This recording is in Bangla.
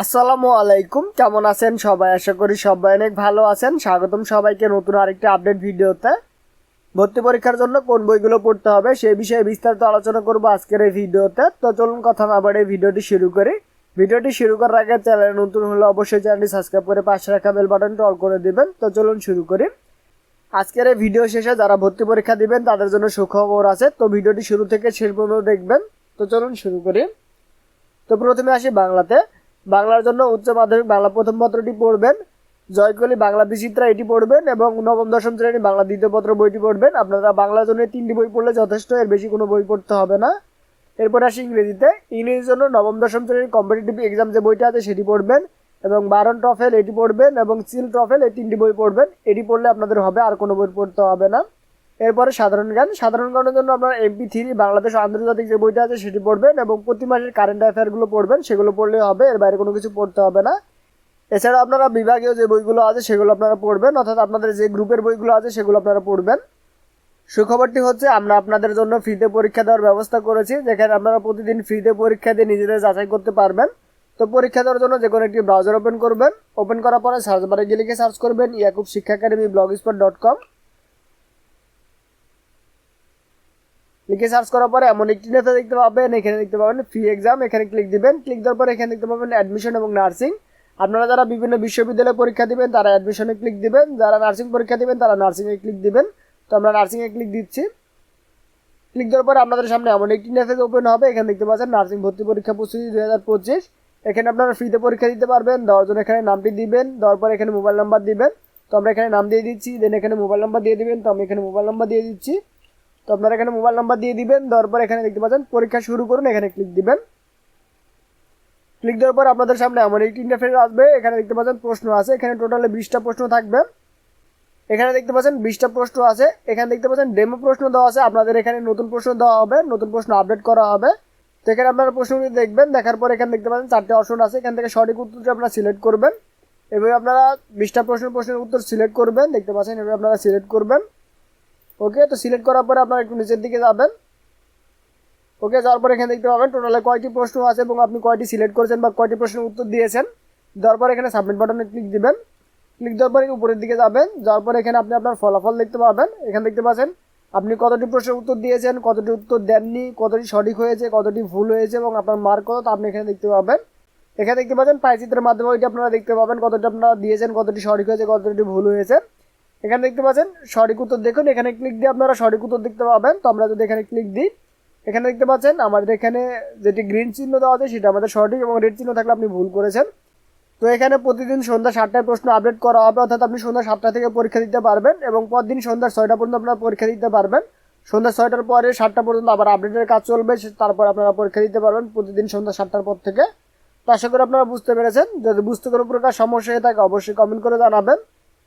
আসসালামু আলাইকুম। কেমন আছেন সবাই? আশা করি সবাই অনেক ভালো আছেন। স্বাগতম সবাইকে নতুন আরেকটি আপডেট ভিডিওতে। ভর্তি পরীক্ষার জন্য কোন বইগুলো পড়তে হবে সেই বিষয়ে বিস্তারিত আলোচনা করব আজকের এই ভিডিওতে। তো চলুন কথা না বাড়ে ভিডিওটি শুরু করি। ভিডিওটি শুরু করার আগে চ্যানেল নতুন হলে অবশ্যই চ্যানেলটি সাবস্ক্রাইব করে পাশে রাখা বেল বাটনটি অল করে দিবেন। তো চলুন শুরু করি। আজকের এই ভিডিও শেষে যারা ভর্তি পরীক্ষা দিবেন, তাদের জন্য সুখবর আছে। তো ভিডিওটি শুরু থেকে শেষ পর্যন্ত দেখবেন। তো চলুন শুরু করি। তো প্রথমে আসি বাংলাতে। বাংলার জন্য উচ্চ মাধ্যমিক বাংলা প্রথম পত্রটি পড়বেন। জয়কলি বাংলা বিচিত্রা এটি পড়বেন এবং নবম দশম শ্রেণি বাংলা দ্বিতীয় পত্র বইটি পড়বেন। আপনারা বাংলার জন্য তিনটি বই পড়লে যথেষ্ট, এর বেশি কোনো বই পড়তে হবে না। এরপর আসি ইংরেজিতে। ইংরেজির জন্য নবম দশম শ্রেণির কম্পিটিটিভ এক্সাম যে বইটা আছে সেটি পড়বেন এবং বারন ট্রফেল এটি পড়বেন এবং সিল ট্রফেল এই তিনটি বই পড়বেন। এটি পড়লে আপনাদের হবে, আর কোনো বই পড়তে হবে না। এরপরে সাধারণ জ্ঞান। সাধারণ জ্ঞানের জন্য আপনার এমপি থ্রি বাংলাদেশ আন্তর্জাতিক যে বইটা আছে সেটি পড়বেন এবং প্রতি মাসের কারেন্ট অ্যাফেয়ারগুলো পড়বেন, সেগুলো পড়লেই হবে, এর বাইরে কোনো কিছু পড়তে হবে না। এছাড়া আপনারা বিভাগীয় যে বইগুলো আছে সেগুলো আপনারা পড়বেন, অর্থাৎ আপনাদের যে গ্রুপের বইগুলো আছে সেগুলো আপনারা পড়বেন। সুখবরটি হচ্ছে, আমরা আপনাদের জন্য ফ্রিতে পরীক্ষা দেওয়ার ব্যবস্থা করেছি, যেখানে আপনারা প্রতিদিন ফ্রিতে পরীক্ষা দিয়ে নিজেদের যাচাই করতে পারবেন। তো পরীক্ষা দেওয়ার জন্য যে কোনো একটি ব্রাউজার ওপেন করবেন। ওপেন করার পরে সার্চ বারে গিয়ে লিখে সার্চ করবেন, Yakub Shiksha academy blog spot dot com লিখে সার্চ করার পরে এমন একটি নেতা দেখতে পাবেন, এখানে দেখতে পাবেন ফ্রি এক্সাম এখানে ক্লিক দিবেন ক্লিক দেওয়ার পরে এখানে দেখতে পাবেন অ্যাডমিশন এবং নার্সিং আপনারা যারা বিভিন্ন বিশ্ববিদ্যালয়ে পরীক্ষা দিবেন, তারা অ্যাডমিশনে ক্লিক দিবেন, যারা নার্সিং পরীক্ষা দিবেন, তারা নার্সিংয়ে ক্লিক দিবেন। তো আমরা নার্সিংয়ে ক্লিক দিচ্ছি। ক্লিক দেওয়ার পরে আপনাদের সামনে এমন একটি মেসেজ ওপেন হবে, এখানে দেখতে পাচ্ছেন নার্সিং ভর্তি পরীক্ষা প্রস্তুতি দুই হাজার পঁচিশ। এখানে আপনারা ফ্রিতে পরীক্ষা দিতে পারবেন, দেওয়ার জন্য এখানে নামটি দিবেন, দেওয়ার পরে এখানে মোবাইল নাম্বার দিবেন। তো আমরা এখানে নাম দিয়ে দিচ্ছি দেন এখানে মোবাইল নাম্বার দিয়ে দিবেন, তো আমি এখানে মোবাইল নাম্বার দিয়ে দিচ্ছি। তো আপনারা এখানে মোবাইল নাম্বার দিয়ে দিবেন, দেওয়ার পর এখানে দেখতে পাচ্ছেন, পরীক্ষা শুরু করুন, এখানে ক্লিক দিবেন। ক্লিক দেওয়ার পর আপনাদের সামনে এমন একটি ইন্টারফেস আসবে, এখানে দেখতে পাচ্ছেন প্রশ্ন আছে, এখানে টোটালে বিশটা প্রশ্ন থাকবে। এখানে দেখতে পাচ্ছেন বিশটা প্রশ্ন আছে, এখানে দেখতে পাচ্ছেন ডেমো প্রশ্ন দেওয়া আছে, আপনাদের এখানে নতুন প্রশ্ন দেওয়া হবে, নতুন প্রশ্ন আপডেট করা হবে। তো এখানে আপনারা প্রশ্নগুলি দেখবেন, দেখার পর এখানে দেখতে পাচ্ছেন চারটে অপশন আছে, এখান থেকে সঠিক উত্তরটি আপনারা সিলেক্ট করবেন। এভাবে আপনারা বিশটা প্রশ্ন, প্রশ্নের উত্তর সিলেক্ট করবেন, দেখতে পাচ্ছেন এভাবে আপনারা সিলেক্ট করবেন। ওকে, তো সিলেক্ট করার পরে আপনারা একটু নিচের দিকে যাবেন। ওকে, যাওয়ার পরে এখানে দেখতে পাবেন টোটালে কয়টি প্রশ্ন আছে এবং আপনি কয়টি সিলেক্ট করেছেন বা কয়টি প্রশ্নের উত্তর দিয়েছেন। দেওয়ার পরে এখানে সাবমিট বাটনে ক্লিক দিবেন। ক্লিক দেওয়ার পরে উপরের দিকে যাবেন। যাওয়ার পরে এখানে আপনি আপনার ফলাফল দেখতে পাবেন। এখানে দেখতে পাচ্ছেন, আপনি কতটি প্রশ্নের উত্তর দিয়েছেন, কতটি উত্তর দেননি, কতটি সঠিক হয়েছে, কতটি ভুল হয়েছে এবং আপনার মার্ক কত, তা আপনি এখানে দেখতে পাবেন। এখানে দেখতে পাচ্ছেন পাইচিত্রের মাধ্যমে ওইটা আপনারা দেখতে পাবেন কতটি আপনারা দিয়েছেন, কতটি সঠিক হয়েছে, কতটি ভুল হয়েছে। এখানে দেখতে পাচ্ছেন, সঠিক উত্তর দেখুন। এখানে ক্লিক দিয়ে আপনারা সঠিক উত্তর দেখতে পাবেন। তো আমরা যদি এখানে ক্লিক দিই, এখানে দেখতে পাচ্ছেন, আমাদের এখানে যেটি গ্রিন চিহ্ন দেওয়া আছে, সেটা আমাদের সঠিক এবং রেড চিহ্ন থাকলে আপনি ভুল করেছেন। তো এখানে প্রতিদিন সন্ধ্যা সাতটায় প্রশ্ন আপডেট করা হবে, অর্থাৎ আপনি সন্ধ্যা সাতটা থেকে পরীক্ষা দিতে পারবেন এবং পরদিন সন্ধ্যা ছয়টা পর্যন্ত আপনারা পরীক্ষা দিতে পারবেন। সন্ধ্যা ছয়টার পরে সাতটা পর্যন্ত আবার আপডেটের কাজ চলবে তারপর আপনারা পরীক্ষা দিতে পারবেন প্রতিদিন সন্ধ্যা সাতটার পর থেকে। তো আশা করি আপনারা বুঝতে পেরেছেন। যদি বুঝতে কোনো প্রকার সমস্যা হয়ে থাকে, অবশ্যই কমেন্ট করে জানাবেন।